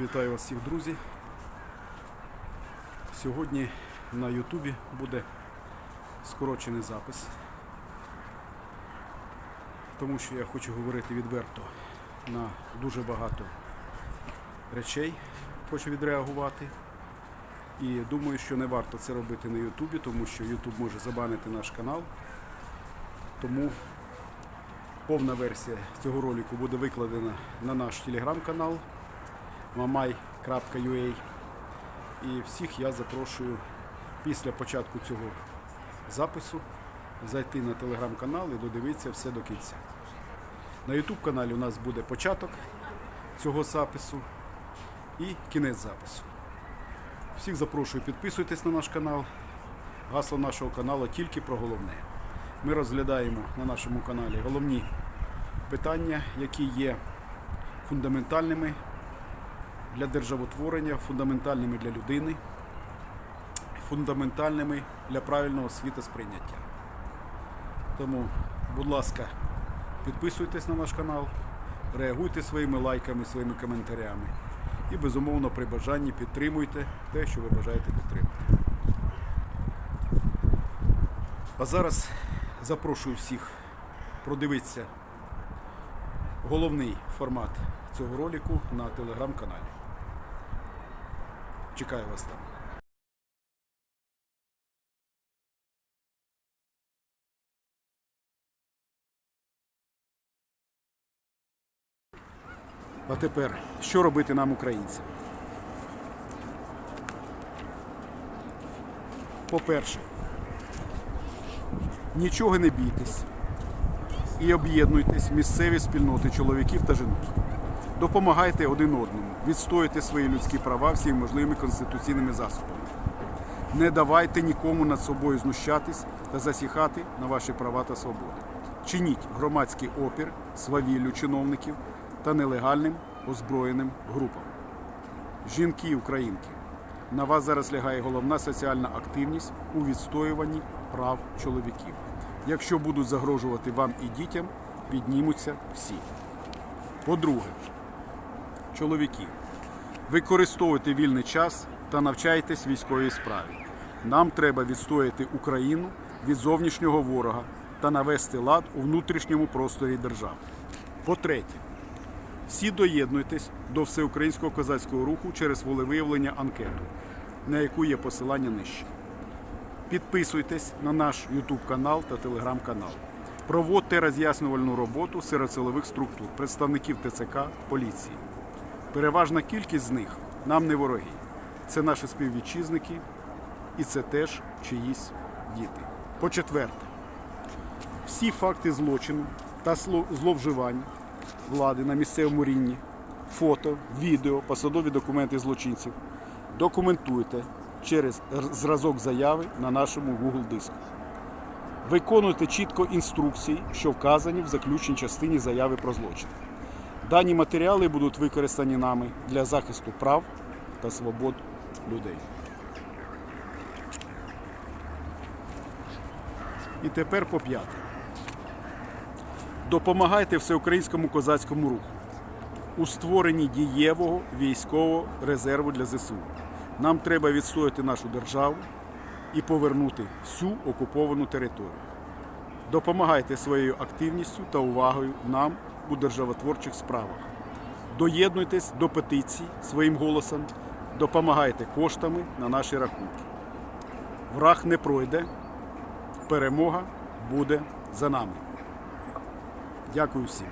Вітаю вас всіх, друзі. Сьогодні на Ютубі буде скорочений запис, тому що я хочу говорити відверто на дуже багато речей, хочу відреагувати. І думаю, що не варто це робити на Ютубі, тому що Ютуб може забанити наш канал. Тому повна версія цього ролику буде викладена на наш телеграм-канал mamai.ua І всіх я запрошую після початку цього запису зайти на телеграм-канал і додивитися все до кінця. На YouTube каналі у нас буде початок цього запису і кінець запису. Всіх запрошую, підписуйтесь на наш канал. Гасло нашого каналу тільки про головне. Ми розглядаємо на нашому каналі головні питання, які є фундаментальними для державотворення, фундаментальними для людини, фундаментальними для правильного світосприйняття. Тому, будь ласка, підписуйтесь на наш канал, реагуйте своїми лайками, своїми коментарями і, безумовно, при бажанні підтримуйте те, що ви бажаєте підтримати. А зараз запрошую всіх продивитися головний формат цього ролику на телеграм-каналі. Чекаю вас там. А тепер, що робити нам, українцям? По-перше, нічого не бійтесь і об'єднуйтесь в місцеві спільноти чоловіків та жінок. Допомагайте один одному, відстоюйте свої людські права всіми можливими конституційними засобами. Не давайте нікому над собою знущатись та засіхати на ваші права та свободи. Чиніть громадський опір свавіллю чиновників та нелегальним озброєним групам. Жінки і українки, на вас зараз лягає головна соціальна активність у відстоюванні прав чоловіків. Якщо будуть загрожувати вам і дітям, піднімуться всі. По-друге, чоловіки, використовуйте вільний час та навчайтесь військовій справі. Нам треба відстояти Україну від зовнішнього ворога та навести лад у внутрішньому просторі держави. По-третє, всі доєднуйтесь до всеукраїнського козацького руху через волевиявлення анкету, на яку є посилання нижче. Підписуйтесь на наш YouTube канал та Telegram канал. Проводьте роз'яснювальну роботу серед силових структур, представників ТЦК, поліції. Переважна кількість з них нам не вороги. Це наші співвітчизники і це теж чиїсь діти. По-четверте, всі факти злочину та зловживань влади на місцевому рівні, фото, відео, посадові документи злочинців документуйте через зразок заяви на нашому Google диску. Виконуйте чітко інструкції, що вказані в заключній частині заяви про злочин. Дані матеріали будуть використані нами для захисту прав та свобод людей. І тепер по п'яте. Допомагайте всеукраїнському козацькому руху у створенні дієвого військового резерву для ЗСУ. Нам треба відстояти нашу державу і повернути всю окуповану територію. Допомагайте своєю активністю та увагою нам у державотворчих справах. Доєднуйтесь до петицій своїм голосом, допомагайте коштами на наші рахунки. Враг не пройде, перемога буде за нами. Дякую всім.